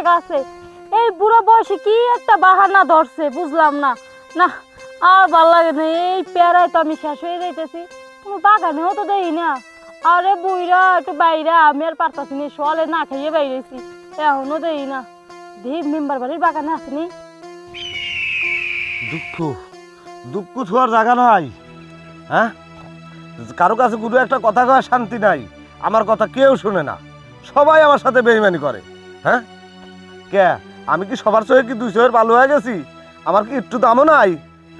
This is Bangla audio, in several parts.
জায়গা আছে এই বুড়ো বয়সে কি একটা বাহানা ধরছে, বুঝলাম না। না, আর ভালো লাগে না, এই পেয়ারায় তো আমি শেষ হয়ে যাইতেছি। কোনো বাগানেও তো দেই না। আরে বুইরা একটু বাইরে আমি আর পারতাছি না সলে না খাইয়ে বাইরেছি এখনও দেই না। দেব মেম্বার বাড়ির বাগানে আসেনি দুঃখ দুঃখ থোয়ার জায়গা নাই হ্যাঁ? কারও কাছে গুরু একটা কথা কওয়ার শান্তি নাই। আমার কথা কেউ শুনে না। সবাই আমার সাথে বেইমানি করে হ্যাঁ? কে? আমি কি সবার চোখে কি দুই চোখের ভালো হয়ে গেছি? আমার কি একটু দামও নাই?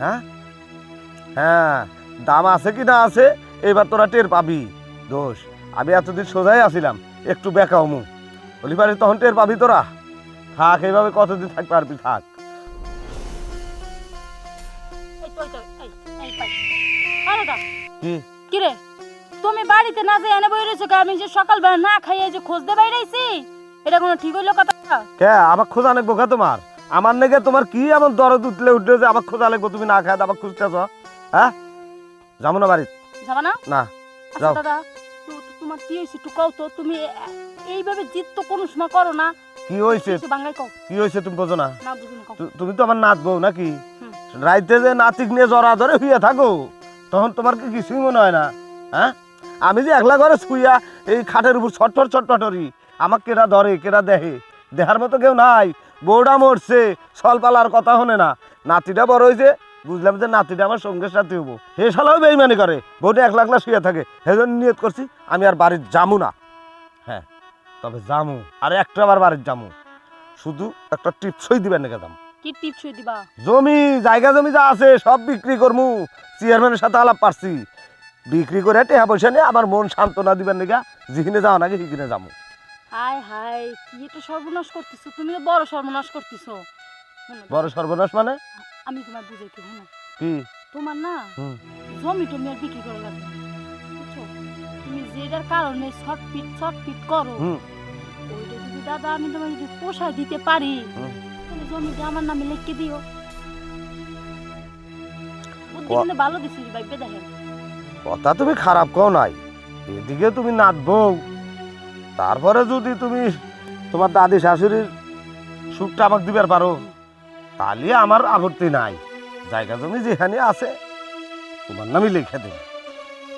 হ্যাঁ? হ্যাঁ দাম আছে কি না আছে এবার তোরা টের পাবি। দোষ আমি এতদিন সোজাই আছিলাম একটু বেকাও মু বলি পারি তখন টের পাবি তোরা? থাক এইভাবে কতদিন থাক পারবি থাক। কি কি? রে তুমি বাড়িতে না যে এনে বই রয়েছো আমি যে সকালবেলা না খাইয়ে যে খোঁজতে বাইরেছি এটা কোনো ঠিক হইল কথা? কে আমার খোঁজা লাগবো কে তোমার? আমার নেগে তোমার কি এমন দরদ উঠলে উঠলে যে আমার খোঁজা লাগবো তুমি না খায় আমার খুঁজতেছ? হ্যাঁ? যাব না বাড়ি যাবা না? না আচ্ছা যাও। দাদা তোমার কি হয়েছে একটু কও তো তুমি এইভাবে জিত তো কোনো সময় করো না। কি হয়েছে কি হয়েছে তুমি বোঝো না? তুমি তো আমার নাচ বউ নাকি। রাইতে যে নাতিক নিয়ে জড়া ধরে শুয়ে থাকো তখন তোমার কি কিছুই মনে হয় না? হ্যাঁ? আমি যে একলা ঘরে শুইয়া এই খাটের উপর ছটফট ছটফটরি আমাকে কেরা ধরে কেরা দেহে? দেহার মতো কেউ নাই। বউটা মরছে সলপালার কথা হনে না। নাতিটা বড় হয়েছে বুঝলাম যে নাতিটা আমার সঙ্গে সাথে হব হে শালাও বেইমানি করে বউটা একলা একলা শুয়ে থাকে। সেজন্য নিয়ত করছি আমি আর বাড়ির যামু না। হ্যাঁ তবে যামু আর একটা বার বাড়ির যামু। শুধু একটা টিপসই দিবেন নাকি দাম? কি টিপস দিবা? জমি জায়গা জমি যা আছে সব বিক্রি করমু। চেয়ারম্যানের সাথে আলাপ পারছি। বিক্রি করে টেহা পয়সা নিয়ে আমার মন সান্ত্বনা দিবেন নাকি? যেখানে যাও নাকি সেখানে যাব হাই হাই কি এটা সর্বনাশ করতেছো। তুমি তো বড় সর্বনাশ করতেছো। বড় সর্বনাশ মানে? আমি তোমার বুঝাইতে শোনো কি? তোমার না জমি টমি আর বিক্রি করা লাগবে বুঝছ? তুমি যেটার কারণে শর্ট ফিট শর্ট ফিট করো। ওইটা যদি দাদা আমি তোমার যদি পোষায় দিতে পারি। তাহলে জমিটা আমার নামে লিখে দিও। বুদ্ধি কিন্তু ভালো দিছিস ভাইবে দেখেন। কথা তুমি খারাপ কও নাই। এদিকে তুমি নাচবো তারপরে যদি তুমি তোমার দাদি শাশুড়ির সুখটা আমাকে দিবার পারো তাহলে আমার আপত্তি নাই। জায়গা জমি যেখানে আছে তোমার নামই লিখে দেবে।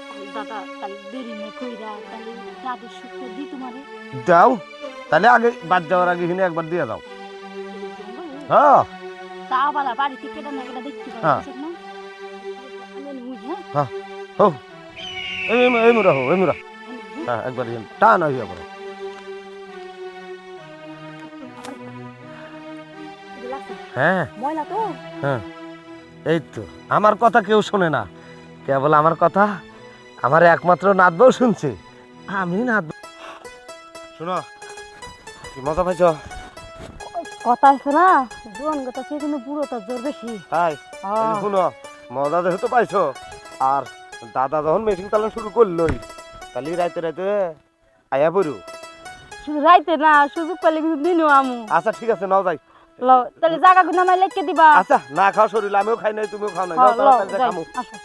তাহলে দাদা তাহলে দেরি নেই কইরা তাহলে দাদের সুখটা দি তোমারে। দাও তাহলে আগে বাদ যাওয়ার আগে এখানে একবার দিয়ে দাও। হ্যাঁ। তা বালা বাড়িতে কেটে না কেটে দেখতে হ্যাঁ। না? হ্যাঁ? হো এই এই- এই মুরা হো এই মুরা আমি মুই। হ্যাঁ একবার টান হইয়া পড়ো হ্যাঁ। ময়লা তো। এই তো আমার কথা কেউ শোনে না। কেবল আমার কথা আমার একমাত্র নাচবও শুনছে। আমি নাচব শোনো কি মজা পাইছ? কথা আছে না জোয়ান কথা সে কিন্তু বুড়ো তার জোর বেশি। তাই? শুনো মজা যেহেতু পাইছো আর দাদা যখন মেশিন চালানো শুরু করলোই তাহলে রাইতে রাইতে আয়া পড়ু। শুধু রাইতে না সুযোগ পেলে কিন্তু দিনও আমু। আচ্ছা ঠিক আছে নাও যাই। ল তাহলে জায়গা গুনা মাই লেখকে দিবা। আচ্ছা না খাও শরীর আমিও খাই নাই তুমিও খাও নাই। হ্যাঁ, নাও লও, খামু। আসো।